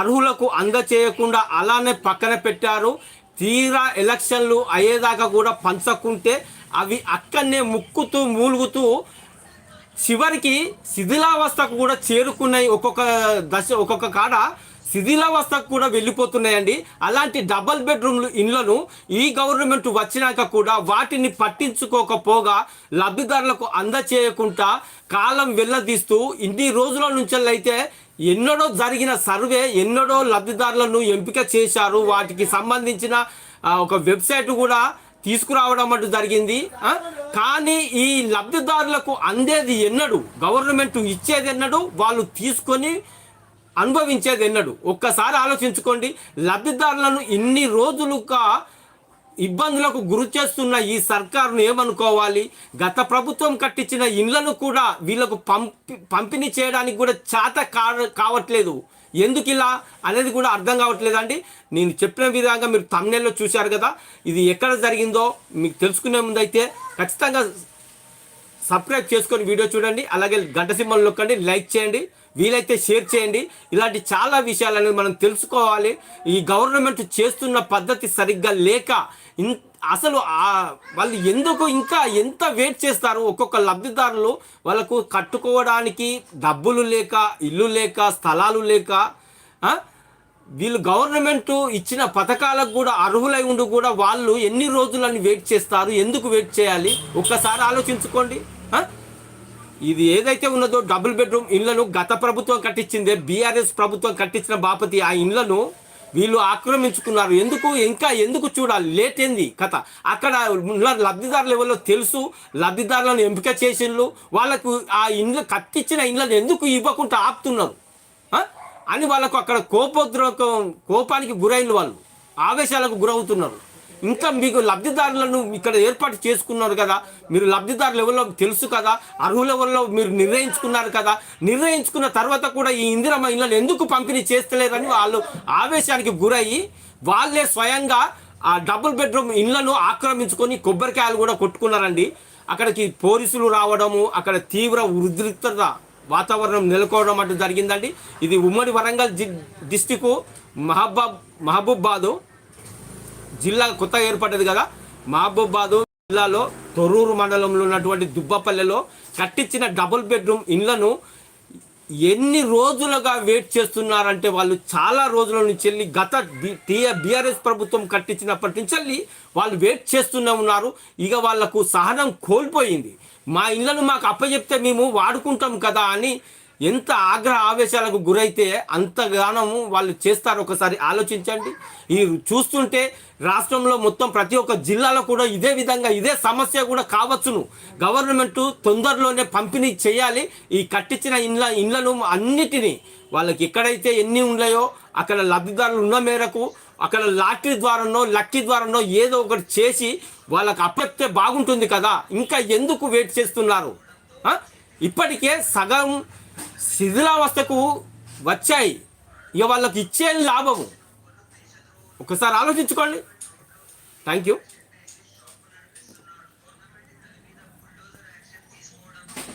అర్హులకు అందచేయకుండా అలానే పక్కన పెట్టారు. తీరా ఎలక్షన్లు అయ్యేదాకా కూడా పంచకుంటే అవి అక్కడనే ముక్కుతూ మూలుగుతూ చివరికి శిథిలావస్థకు కూడా చేరుకున్నాయి. ఒక్కొక్క దశ ఒక్కొక్క కాడ శిథిలావస్థకు కూడా వెళ్ళిపోతున్నాయండి. అలాంటి డబల్ బెడ్రూమ్లు ఇండ్లను ఈ గవర్నమెంట్ వచ్చినాక కూడా వాటిని పట్టించుకోకపోగా లబ్ధిదారులకు అందచేయకుండా కాలం వెళ్ళదీస్తూ ఇన్ని రోజుల నుంచి అయితే ఎన్నడో జరిగిన సర్వే ఎన్నడో లబ్ధిదారులను ఎంపిక చేశారు. వాటికి సంబంధించిన ఒక వెబ్సైట్ కూడా తీసుకురావడం అంటూ జరిగింది. కానీ ఈ లబ్ధిదారులకు అందేది ఎన్నడు గవర్నమెంట్ ఇచ్చేది ఎన్నడు వాళ్ళు తీసుకొని అనుభవించేది ఎన్నడు. ఒక్కసారి ఆలోచించుకోండి లబ్ధిదారులను ఇన్ని రోజులుగా ఇబ్బందులకు గురి చేస్తున్న ఈ సర్కారును ఏమనుకోవాలి? గత ప్రభుత్వం కట్టించిన ఇండ్లను కూడా వీళ్ళకు పంపి పంపిణీ చేయడానికి కూడా చేత కావట్లేదు. ఎందుకు ఇలా? అనేది కూడా అర్థం కావట్లేదు అండి? నేను చెప్పిన విధంగా మీరు తమిళలో చూశారు కదా. ఇది ఎక్కడ జరిగిందో మీకు తెలుసుకునే ముందు అయితే ఖచ్చితంగా సబ్స్క్రైబ్ చేసుకొని వీడియో చూడండి అలాగే గంట సింబల్ నొక్కండి లైక్ చేయండి వీలైతే షేర్ చేయండి. ఇలాంటి చాలా విషయాలు అనేది మనం తెలుసుకోవాలి. ఈ గవర్నమెంట్ చేస్తున్న పద్ధతి సరిగ్గా లేక ఇన్ అసలు వాళ్ళు ఎందుకు ఇంకా ఎంత వెయిట్ చేస్తారు? ఒక్కొక్క లబ్ధిదారులు వాళ్ళకు కట్టుకోవడానికి డబ్బులు లేక ఇల్లు లేక స్థలాలు లేక వీళ్ళు గవర్నమెంట్ ఇచ్చిన పథకాలకు కూడా అర్హులై ఉండి కూడా వాళ్ళు ఎన్ని రోజులని వెయిట్ చేస్తారు? ఎందుకు వెయిట్ చేయాలి? ఒక్కసారి ఆలోచించుకోండి. ఇది ఏదైతే ఉన్నదో డబుల్ బెడ్రూమ్ ఇళ్ళను గత ప్రభుత్వం కట్టించిందే బీఆర్ఎస్ ప్రభుత్వం కట్టించిన బాపతి ఆ ఇళ్ళను వీళ్ళు ఆక్రమించుకున్నారు. ఎందుకు? ఇంకా ఎందుకు చూడాలి? లేట్ ఏంది కథ. అక్కడ ఉన్న లబ్ధిదారుల లెవెల్లో తెలుసు. లబ్ధిదారులను ఎంపిక చేసిండ్రు. వాళ్ళకు ఆ ఇండ్లు కట్టించిన ఇండ్లను ఎందుకు ఇవ్వకుండా ఆపుతున్నారు? అని వాళ్ళకు అక్కడ కోపోద్రకం కోపానికి గురైన వాళ్ళు ఆవేశాలకు గురవుతున్నారు. ఇంకా మీకు లబ్ధిదారులను ఇక్కడ ఏర్పాటు చేసుకున్నారు కదా మీరు లబ్ధిదారులు ఎవరో తెలుసు కదా అర్హుల ఎవరిలో మీరు నిర్ణయించుకున్నారు కదా నిర్ణయించుకున్న తర్వాత కూడా ఈ ఇందిరమ్మ ఇళ్ళను ఎందుకు పంపిణీ చేస్తలేరని వాళ్ళు ఆవేశానికి గురయ్యి వాళ్ళే స్వయంగా ఆ డబుల్ బెడ్రూమ్ ఇళ్ళను ఆక్రమించుకొని కొబ్బరికాయలు కూడా కొట్టుకున్నారండి. అక్కడికి పోలీసులు రావడము అక్కడ తీవ్ర ఉద్రిక్తత వాతావరణం నెలకొవడం అంటూ జరిగిందండి. ఇది ఉమ్మడి వరంగల్ డిస్టిక్ మహబాబ్ మహబూబాదు జిల్లా కొత్తగా ఏర్పడ్డది కదా. మహబూబాదు జిల్లాలో తొర్రూరు మండలంలో ఉన్నటువంటి దుబ్బపల్లెలో కట్టించిన డబుల్ బెడ్రూమ్ ఇండ్లను ఎన్ని రోజులుగా వెయిట్ చేస్తున్నారంటే వాళ్ళు చాలా రోజుల నుంచి వెళ్ళి గత బీఆర్ఎస్ ప్రభుత్వం కట్టించినప్పటి నుంచి వెళ్ళి వాళ్ళు వెయిట్ చేస్తూనే ఉన్నారు. ఇక వాళ్ళకు సహనం కోల్పోయింది. మా ఇళ్ళను మాకు అప్పచెప్తే మేము వాడుకుంటాం కదా అని ఎంత ఆగ్రహ ఆవేశాలకు గురైతే అంతగానము వాళ్ళు చేస్తారు ఒకసారి ఆలోచించండి. ఈ చూస్తుంటే రాష్ట్రంలో మొత్తం ప్రతి ఒక్క జిల్లాలో కూడా ఇదే విధంగా ఇదే సమస్య కూడా కావచ్చును. గవర్నమెంట్ తొందరలోనే పంపిణీ చేయాలి. ఈ కట్టించిన ఇండ్ల ఇండ్లను అన్నిటినీ వాళ్ళకి ఎక్కడైతే ఎన్ని ఉన్నాయో అక్కడ లబ్ధిదారులు ఉన్న మేరకు అక్కడ లాటరీ ద్వారానో లక్కీ ద్వారానో ఏదో ఒకటి చేసి వాళ్ళకి అప్పచెప్తే బాగుంటుంది కదా. ఇంకా ఎందుకు వెయిట్ చేస్తున్నారు? ఇప్పటికే సగం శిథిలావస్థకు వచ్చాయి. ఇక వాళ్ళకి ఇచ్చే లాభము? ఒకసారి ఆలోచించుకోండి. Thank you